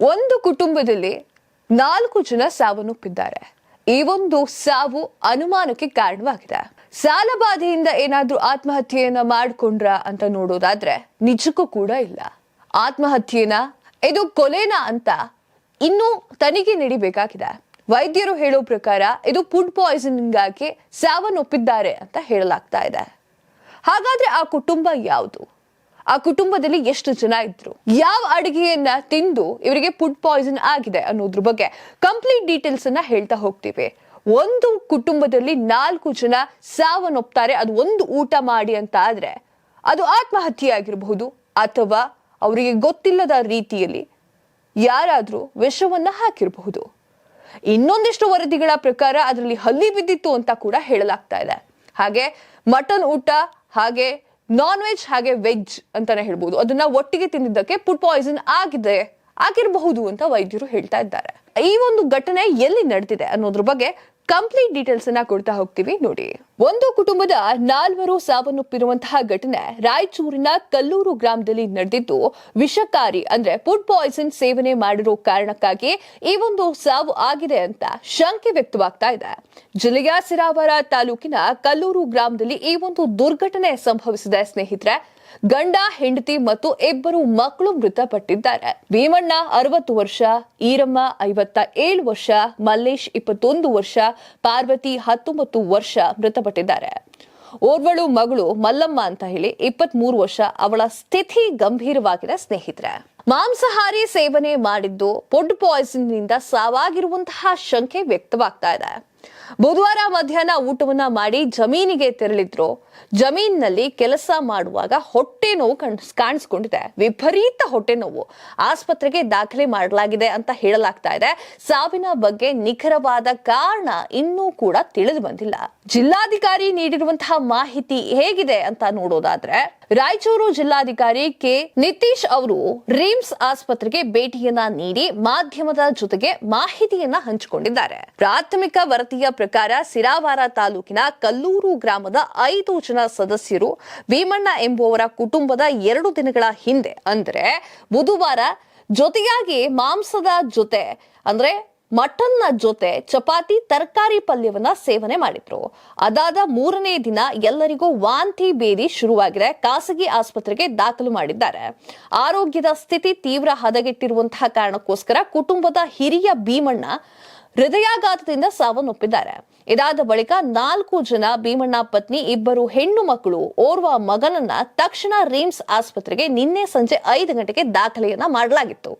ಒಂದು ಕುಟುಂಬದಲ್ಲಿ ನಾಲ್ಕು ಜನ ಸಾವನ್ನಪ್ಪಿದ್ದಾರೆ ಈ ಒಂದು ಸಾವು ಅನುಮಾನಕ್ಕೆ ಕಾರಣವಾಗಿದೆ. ಸಾಲಬಾಧೆಯಿಂದ ಏನಾದ್ರೂ ಆತ್ಮಹತ್ಯೆಯನ್ನ ಮಾಡಿಕೊಂಡ್ರ ಅಂತ ನೋಡೋದಾದ್ರೆ ನಿಜಕ್ಕೂ ಕೂಡ ಇಲ್ಲ. ಆತ್ಮಹತ್ಯೆನ ಇದು ಕೊಲೆನಾ ಅಂತ ಇನ್ನೂ ತನಿಖೆ ನಡಿಬೇಕಾಗಿದೆ. ವೈದ್ಯರು ಹೇಳೋ ಪ್ರಕಾರ ಇದು ಫುಡ್ ಪಾಯ್ಸನಿಂಗ್ ಆಗಿ ಸಾವನ್ನೊಪ್ಪಿದ್ದಾರೆ ಅಂತ ಹೇಳಲಾಗ್ತಾ ಇದೆ. ಹಾಗಾದ್ರೆ ಆ ಕುಟುಂಬ ಯಾವುದು? ಆ ಕುಟುಂಬದಲ್ಲಿ ಎಷ್ಟು ಜನ ಇದ್ರು? ಯಾವ ಅಡುಗೆಯನ್ನ ತಿಂದು ಇವರಿಗೆ ಫುಡ್ ಪಾಯ್ಸನ್ ಆಗಿದೆ ಅನ್ನೋದ್ರ ಬಗ್ಗೆ ಕಂಪ್ಲೀಟ್ ಡೀಟೇಲ್ಸ್ ಅನ್ನ ಹೇಳ್ತಾ ಹೋಗ್ತೀವಿ. ಒಂದು ಕುಟುಂಬದಲ್ಲಿ ನಾಲ್ಕು ಜನ ಸಾವನ್ನೊಪ್ತಾರೆ, ಅದು ಒಂದು ಊಟ ಮಾಡಿ ಅಂತ ಆದ್ರೆ ಅದು ಆತ್ಮಹತ್ಯೆ ಆಗಿರಬಹುದು ಅಥವಾ ಅವರಿಗೆ ಗೊತ್ತಿಲ್ಲದ ರೀತಿಯಲ್ಲಿ ಯಾರಾದರೂ ವಿಷವನ್ನ ಹಾಕಿರಬಹುದು. ಇನ್ನೊಂದಿಷ್ಟು ವರದಿಗಳ ಪ್ರಕಾರ ಅದರಲ್ಲಿ ಹಲ್ಲಿ ಬಿದ್ದಿತ್ತು ಅಂತ ಕೂಡ ಹೇಳಲಾಗ್ತಾ ಇದೆ. ಹಾಗೆ ಮಟನ್ ಊಟ, ಹಾಗೆ ನಾನ್ ವೆಜ್ ಹಾಗೆ ವೆಜ್ ಅಂತಾನೆ ಹೇಳ್ಬೋದು. ಅದನ್ನ ಒಟ್ಟಿಗೆ ತಿಂದಿದ್ದಕ್ಕೆ ಫುಡ್ ಪಾಯ್ಸನ್ ಆಗಿದೆ, ಆಗಿರಬಹುದು ಅಂತ ವೈದ್ಯರು ಹೇಳ್ತಾ ಇದ್ದಾರೆ. ಈ ಒಂದು ಘಟನೆ ಎಲ್ಲಿ ನಡೆದಿದೆ ಅನ್ನೋದ್ರ ಬಗ್ಗೆ ಕಂಪ್ಲೀಟ್ ಡೀಟೇಲ್ಸ್ ಅನ್ನ ಕೊಡ್ತಾ ಹೋಗ್ತೀವಿ ನೋಡಿ. ಒಂದು ಕುಟುಂಬದ ನಾಲ್ವರು ಸಾವನ್ನಪ್ಪಿರುವಂತಹ ಘಟನೆ ರಾಯಚೂರಿನ ಕಲ್ಲೂರು ಗ್ರಾಮದಲ್ಲಿ ನಡೆದಿದ್ದು, ವಿಷಕಾರಿ ಅಂದ್ರೆ ಫುಡ್ ಪಾಯ್ಸನ್ ಸೇವನೆ ಮಾಡಿರೋ ಕಾರಣಕ್ಕಾಗಿ ಈ ಒಂದು ಸಾವು ಆಗಿದೆ ಅಂತ ಶಂಕೆ ವ್ಯಕ್ತವಾಗ್ತಾ ಇದೆ. ಜಿಲ್ಲೆಯ ಸಿರಾವರ ತಾಲೂಕಿನ ಕಲ್ಲೂರು ಗ್ರಾಮದಲ್ಲಿ ಈ ಒಂದು ದುರ್ಘಟನೆ ಸಂಭವಿಸಿದೆ ಸ್ನೇಹಿತರೆ. ಗಂಡ, ಹೆಂಡತಿ ಮತ್ತು ಇಬ್ಬರು ಮಕ್ಕಳು ಮೃತಪಟ್ಟಿದ್ದಾರೆ. ಭೀಮಣ್ಣ ಅರವತ್ತು ವರ್ಷ, ಈರಮ್ಮ ಐವತ್ತ ಏಳು ವರ್ಷ, ಮಲ್ಲೇಶ್ ಇಪ್ಪತ್ತೊಂದು ವರ್ಷ, ಪಾರ್ವತಿ ಹತ್ತೊಂಬತ್ತು ವರ್ಷ ಮೃತಪಟ್ಟಿದ್ದಾರೆ ಓರ್ವಳು ಮಗಳು ಮಲ್ಲಮ್ಮ ಅಂತ ಹೇಳಿ ಇಪ್ಪತ್ತ್ ಮೂರು ವರ್ಷ ಅವಳ ಸ್ಥಿತಿ ಗಂಭೀರವಾಗಿದೆ ಸ್ನೇಹಿತರೆ. ಮಾಂಸಾಹಾರಿ ಸೇವನೆ ಮಾಡಿದ್ದು ಫುಡ್ ಪಾಯ್ಸನ್ನಿಂದ ಸಾವಾಗಿರುವಂತಹ ಶಂಕೆ ವ್ಯಕ್ತವಾಗ್ತಾ ಇದೆ. ಬುಧವಾರ ಮಧ್ಯಾಹ್ನ ಊಟವನ್ನ ಮಾಡಿ ಜಮೀನಿಗೆ ತೆರಳಿದ್ರು. ಜಮೀನಿನಲ್ಲಿ ಕೆಲಸ ಮಾಡುವಾಗ ಹೊಟ್ಟೆ ನೋವು ಕಣ್ ಕಾಣಿಸ್ಕೊಂಡಿದೆ. ವಿಪರೀತ ಹೊಟ್ಟೆ ನೋವು. ಆಸ್ಪತ್ರೆಗೆ ದಾಖಲೆ ಮಾಡಲಾಗಿದೆ ಅಂತ ಹೇಳಲಾಗ್ತಾ ಇದೆ. ಸಾವಿನ ಬಗ್ಗೆ ನಿಖರವಾದ ಕಾರಣ ಇನ್ನೂ ಕೂಡ ತಿಳಿದು ಬಂದಿಲ್ಲ. ಜಿಲ್ಲಾಧಿಕಾರಿ ನೀಡಿರುವಂತಹ ಮಾಹಿತಿ ಹೇಗಿದೆ ಅಂತ ನೋಡೋದಾದ್ರೆ ರಾಯಚೂರು ಜಿಲ್ಲಾಧಿಕಾರಿ ಕೆ ನಿತೀಶ್ ಅವರು ರಿಮ್ಸ್ ಆಸ್ಪತ್ರೆಗೆ ಭೇಟಿಯನ್ನ ನೀಡಿ ಮಾಧ್ಯಮದ ಜೊತೆಗೆ ಮಾಹಿತಿಯನ್ನ ಹಂಚಿಕೊಂಡಿದ್ದಾರೆ. ಪ್ರಾಥಮಿಕ ವರದಿಯ ಪ್ರಕಾರ ಸಿರಾವಾರ ತಾಲೂಕಿನ ಕಲ್ಲೂರು ಗ್ರಾಮದ ಐದು ಜನ ಸದಸ್ಯರು ಭೀಮಣ್ಣ ಎಂಬುವರ ಕುಟುಂಬದ ಎರಡು ದಿನಗಳ ಹಿಂದೆ, ಅಂದ್ರೆ ಬುಧವಾರ ಜೊತೆಯಾಗಿ ಮಾಂಸದ ಜೊತೆ, ಅಂದ್ರೆ ಮಟನ್ನ ಜೊತೆ ಚಪಾತಿ, ತರಕಾರಿ ಪಲ್ಯವನ್ನ ಸೇವನೆ ಮಾಡಿದ್ರು. ಅದಾದ ಮೂರನೇ ದಿನ ಎಲ್ಲರಿಗೂ ವಾಂತಿ ಬೇದಿ ಶುರುವಾಗಿದೆ. ಖಾಸಗಿ ಆಸ್ಪತ್ರೆಗೆ ದಾಖಲು ಮಾಡಿದ್ದಾರೆ. ಆರೋಗ್ಯದ ಸ್ಥಿತಿ ತೀವ್ರ ಹದಗೆಟ್ಟಿರುವಂತಹ ಕಾರಣಕ್ಕೋಸ್ಕರ ಕುಟುಂಬದ ಹಿರಿಯ ಭೀಮಣ್ಣ ಹೃದಯಾಘಾತದಿಂದ ಸಾವನ್ನಪ್ಪಿದ್ದಾರೆ. ಇದಾದ ಬಳಿಕ ನಾಲ್ಕು ಜನ ಭೀಮಣ್ಣ ಪತ್ನಿ, ಇಬ್ಬರು ಹೆಣ್ಣು ಮಕ್ಕಳು ಓರ್ವ ಮಗನನ್ನ ತಕ್ಷಣ ರಿಮ್ಸ್ ಆಸ್ಪತ್ರೆಗೆ ನಿನ್ನೆ ಸಂಜೆ ಐದು ಗಂಟೆಗೆ ದಾಖಲೆಯನ್ನ ಮಾಡಲಾಗಿತ್ತು.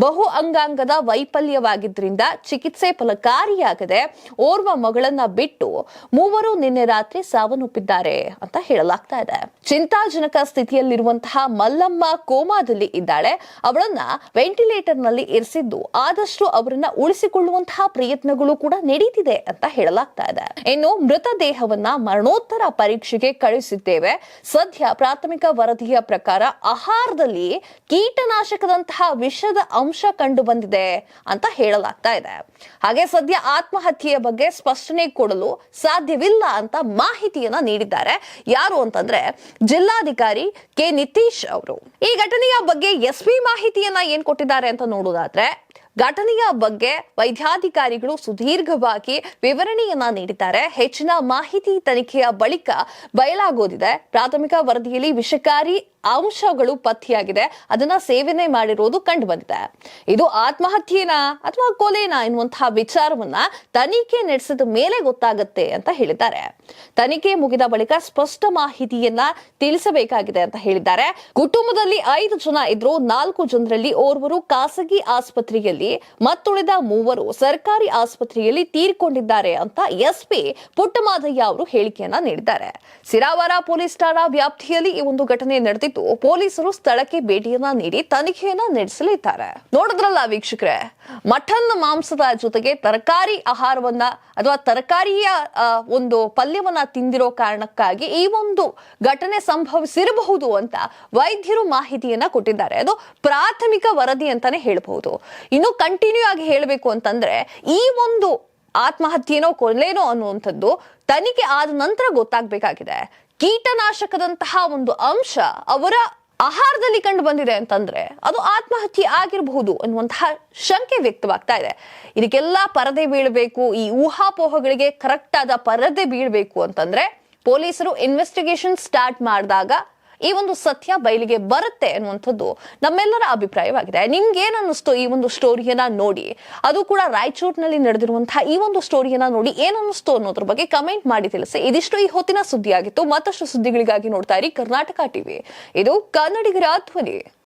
ಬಹು ಅಂಗಾಂಗದ ವೈಫಲ್ಯವಾಗಿದ್ದರಿಂದ ಚಿಕಿತ್ಸೆ ಫಲಕಾರಿಯಾಗದೆ ಓರ್ವ ಮಗಳನ್ನ ಬಿಟ್ಟು ಮೂವರು ನಿನ್ನೆ ರಾತ್ರಿ ಸಾವನ್ನಪ್ಪಿದ್ದಾರೆ ಅಂತ ಹೇಳಲಾಗ್ತಾ ಇದೆ. ಚಿಂತಾಜನಕ ಸ್ಥಿತಿಯಲ್ಲಿರುವಂತಹ ಮಲ್ಲಮ್ಮ ಕೋಮಾದಲ್ಲಿ ಇದ್ದಾಳೆ. ಅವಳನ್ನ ವೆಂಟಿಲೇಟರ್ನಲ್ಲಿ ಇರಿಸಿದ್ದು ಆದಷ್ಟು ಅವರನ್ನ ಉಳಿಸಿಕೊಳ್ಳುವಂತಹ ಪ್ರಯತ್ನಗಳು ಕೂಡ ನಡೀತಿದೆ ಅಂತ ಹೇಳಲಾಗ್ತಾ ಇದೆ. ಇನ್ನು ಮೃತದೇಹವನ್ನ ಮರಣೋತ್ತರ ಪರೀಕ್ಷೆಗೆ ಕಳಿಸಿದ್ದೇವೆ ಸದ್ಯ ಪ್ರಾಥಮಿಕ ವರದಿಯ ಪ್ರಕಾರ ಆಹಾರದಲ್ಲಿ ಕೀಟನಾಶಕದಂತಹ ವಿಷದ ಅಂಶ ಕಂಡು ಬಂದಿದೆ ಅಂತ ಹೇಳಲಾಗ್ತಾ ಇದೆ. ಹಾಗೆ ಸದ್ಯ ಆತ್ಮಹತ್ಯೆಯ ಬಗ್ಗೆ ಸ್ಪಷ್ಟನೆ ಕೊಡಲು ಸಾಧ್ಯವಿಲ್ಲ ಅಂತ ಮಾಹಿತಿಯನ್ನ ನೀಡಿದ್ದಾರೆ. ಯಾರು ಅಂತಂದ್ರೆ ಜಿಲ್ಲಾಧಿಕಾರಿ ಕೆ ನಿತೀಶ್ ಅವರು. ಈ ಘಟನೆಯ ಬಗ್ಗೆ ಎಸ್ ಪಿ ಮಾಹಿತಿಯನ್ನ ಏನ್ ಕೊಟ್ಟಿದ್ದಾರೆ ಅಂತ ನೋಡೋದಾದ್ರೆ ಘಟನೆಯ ಬಗ್ಗೆ ವೈದ್ಯಾಧಿಕಾರಿಗಳು ಸುದೀರ್ಘವಾಗಿ ವಿವರಣೆಯನ್ನ ನೀಡಿದ್ದಾರೆ. ಹೆಚ್ಚಿನ ಮಾಹಿತಿ ತನಿಖೆಯ ಬಳಿಕ ಬಯಲಾಗೋದಿದೆ. ಪ್ರಾಥಮಿಕ ವರದಿಯಲ್ಲಿ ವಿಷಕಾರಿ ಅಂಶಗಳು ಪತ್ತೆಯಾಗಿದೆ. ಅದನ್ನ ಸೇವನೆ ಮಾಡಿರೋದು ಕಂಡು ಬಂದಿದೆ ಇದು ಆತ್ಮಹತ್ಯೆನಾ ಅಥವಾ ಕೊಲೆನಾ ಎನ್ನುವಂತಹ ವಿಚಾರವನ್ನ ತನಿಖೆ ನಡೆಸಿದ ಮೇಲೆ ಗೊತ್ತಾಗುತ್ತೆ ಅಂತ ಹೇಳಿದ್ದಾರೆ. ತನಿಖೆ ಮುಗಿದ ಬಳಿಕ ಸ್ಪಷ್ಟ ಮಾಹಿತಿಯನ್ನ ತಿಳಿಸಬೇಕಾಗಿದೆ ಅಂತ ಹೇಳಿದ್ದಾರೆ. ಕುಟುಂಬದಲ್ಲಿ ಐದು ಜನ ಇದ್ರು. ನಾಲ್ಕು ಜನರಲ್ಲಿ ಓರ್ವರು ಖಾಸಗಿ ಆಸ್ಪತ್ರೆಯಲ್ಲಿ ಮತ್ತುಳಿದ ಮೂವರು ಸರ್ಕಾರಿ ಆಸ್ಪತ್ರೆಯಲ್ಲಿ ತೀರಿಕೊಂಡಿದ್ದಾರೆ ಅಂತ ಎಸ್ಪಿ ಪುಟ್ಟಮಾದಯ್ಯ ಅವರು ಹೇಳಿಕೆಯನ್ನ ನೀಡಿದ್ದಾರೆ. ಸಿರಾವರ ಪೊಲೀಸ್ ಠಾಣಾ ವ್ಯಾಪ್ತಿಯಲ್ಲಿ ಈ ಒಂದು ಘಟನೆ ನಡೆದಿದ್ದು ಪೊಲೀಸರು ಸ್ಥಳಕ್ಕೆ ಭೇಟಿಯನ್ನ ನೀಡಿ ತನಿಖೆಯನ್ನ ನಡೆಸಲಿದ್ದಾರೆ. ನೋಡಿದ್ರಲ್ಲ ವೀಕ್ಷಕರೇ, ಮಟನ್ ಮಾಂಸದ ಜೊತೆಗೆ ತರಕಾರಿ ಆಹಾರವನ್ನ ಅಥವಾ ತರಕಾರಿಯ ಒಂದು ಪಲ್ಯವನ್ನ ತಿಂದಿರೋ ಕಾರಣಕ್ಕಾಗಿ ಈ ಒಂದು ಘಟನೆ ಸಂಭವಿಸಿರಬಹುದು ಅಂತ ವೈದ್ಯರು ಮಾಹಿತಿಯನ್ನ ಕೊಟ್ಟಿದ್ದಾರೆ. ಅದು ಪ್ರಾಥಮಿಕ ವರದಿ ಅಂತಾನೆ ಹೇಳಬಹುದು. ಇನ್ನು ಕಂಟಿನ್ಯೂ ಆಗಿ ಹೇಳಬೇಕು ಅಂತಂದ್ರೆ, ಈ ಒಂದು ಆತ್ಮಹತ್ಯೆನೋ ಕೊಲೆನೋ ಅನ್ನುವಂಥದ್ದು ತನಿಖೆ ಆದ ನಂತರ ಗೊತ್ತಾಗಬೇಕಾಗಿದೆ. ಕೀಟನಾಶಕದಂತಹ ಒಂದು ಅಂಶ ಅವರ ಆಹಾರದಲ್ಲಿ ಕಂಡು ಬಂದಿದೆ ಅಂತಂದ್ರೆ, ಅದು ಆತ್ಮಹತ್ಯೆ ಆಗಿರಬಹುದು ಅನ್ನುವಂತಹ ಶಂಕೆ ವ್ಯಕ್ತವಾಗ್ತಾ ಇದೆ. ಇದಕ್ಕೆಲ್ಲ ಪರದೆ ಬೀಳಬೇಕು, ಈ ಊಹಾಪೋಹಗಳಿಗೆ ಕರೆಕ್ಟ್ ಆದ ಪರದೆ ಬೀಳಬೇಕು ಅಂತಂದ್ರೆ, ಪೊಲೀಸರು ಇನ್ವೆಸ್ಟಿಗೇಷನ್ ಸ್ಟಾರ್ಟ್ ಮಾಡಿದಾಗ ಈ ಒಂದು ಸತ್ಯ ಬಯಲಿಗೆ ಬರುತ್ತೆ ಅನ್ನುವಂಥದ್ದು ನಮ್ಮೆಲ್ಲರ ಅಭಿಪ್ರಾಯವಾಗಿದೆ. ನಿಮ್ಗೆ ಏನ್ ಅನ್ನಿಸ್ತು ಈ ಒಂದು ಸ್ಟೋರಿಯನ್ನ ನೋಡಿ? ಅದು ಕೂಡ ರಾಯಚೂರಿನಲ್ಲಿ ನಡೆದಿರುವಂತಹ ಈ ಒಂದು ಸ್ಟೋರಿಯನ್ನ ನೋಡಿ ಏನ್ ಅನ್ನಿಸ್ತು ಅನ್ನೋದ್ರ ಬಗ್ಗೆ ಕಮೆಂಟ್ ಮಾಡಿ ತಿಳಿಸಿ. ಇದಿಷ್ಟು ಈ ಹೊತ್ತಿನ ಸುದ್ದಿಯಾಗಿತ್ತು. ಮತ್ತಷ್ಟು ಸುದ್ದಿಗಳಿಗಾಗಿ ನೋಡ್ತಾ ಇರಿ ಕರ್ನಾಟಕ ಟಿವಿ ಇದು ಕನ್ನಡಿಗರ ಧ್ವನಿ.